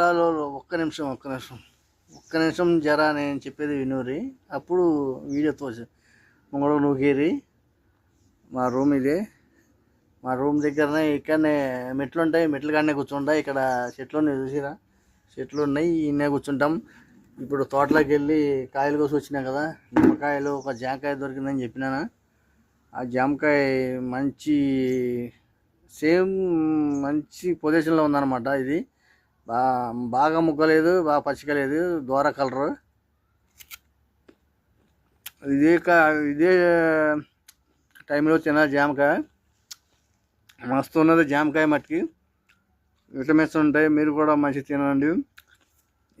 Hello, ఒక్క నిమిషం ఒక్క నిమిషం. ఒక్క నిమిషం జరా నేను చెప్పేది వినూరి. అప్పుడు వీడియోతో ముంగడు నువ్వుకేరి మా రూమ్ ఇదే. మా రూమ్ దగ్గరనే ఇక్కడనే మెట్లు ఉంటాయి. మెట్లు కాడనే కూర్చుంటాయి ఇక్కడ చెట్లు ఉన్నాయి చూసిరా? చెట్లు ఉన్నాయి. ఈయనే కూర్చుంటాం. ఇప్పుడు తోటలోకి వెళ్ళి కాయలు కోసి వచ్చినా కదా నిమ్మకాయలు ఒక జామకాయ దొరికిందని చెప్పినాను? ఆ జామకాయ మంచి సేమ్ మంచి పొజిషన్లో ఉందన్నమాట ఇది. బాగా బాగా ముగ్గలేదు బాగా పచ్చికలేదు దూర కలరు. ఇదే కా ఇదే టైంలో తిన జామకాయ. మస్తు ఉన్నది జామకాయ మట్టికి. విటమిన్స్ ఉంటాయి మీరు కూడా మంచి తినండి.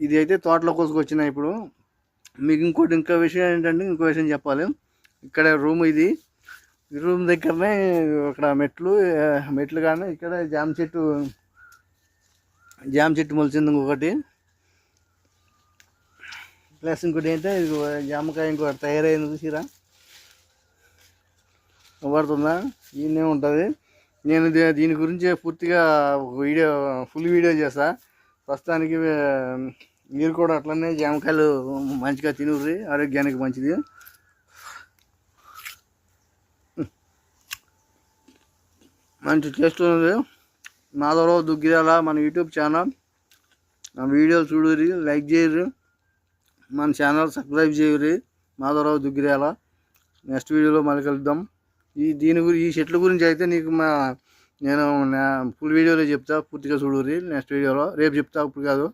ఇది అయితే తోటలో కోసుకొచ్చినాయి ఇప్పుడు. మీకు ఇంకోటి ఇంకో విషయం ఏంటంటే ఇంకో విషయం చెప్పాలి. ఇక్కడ రూమ్ ఇది. ఈ రూమ్ దగ్గరనే ఇక్కడ మెట్లు మెట్లు కానీ ఇక్కడ జామ చెట్టు జామ చెట్టు మొలిచింది ఇంకొకటి. ప్లస్ ఇంకోటి ఏంటంటే ఇది జామకాయ ఇంకోటి తయారైంది చూసిరా. పడుతుందా ఈయనే ఉంటుంది. నేను దీని గురించి పూర్తిగా ఒక వీడియో ఫుల్ వీడియో చేస్తా. ప్రస్తుతానికి మీరు కూడా అట్లనే జామకాయలు మంచిగా తినుర్రి. ఆరోగ్యానికి మంచిది. మంచి టేస్ట్ ఉన్నది. మాధవరావు దుగ్గిరాల మన యూట్యూబ్ ఛానల్. నా వీడియోలు చూడురి లైక్ చేయరు మన ఛానల్ సబ్స్క్రైబ్ చేయరు మాధవరావు దుగ్గిరాల. నెక్స్ట్ వీడియోలో మళ్ళీ కలుద్దాం. ఈ దీని గురించి ఈ చెట్ల గురించి అయితే నీకు మా నేను ఫుల్ వీడియోలో చెప్తా పూర్తిగా చూడురి నెక్స్ట్ వీడియోలో రేపు చెప్తా ఇప్పుడు కాదు.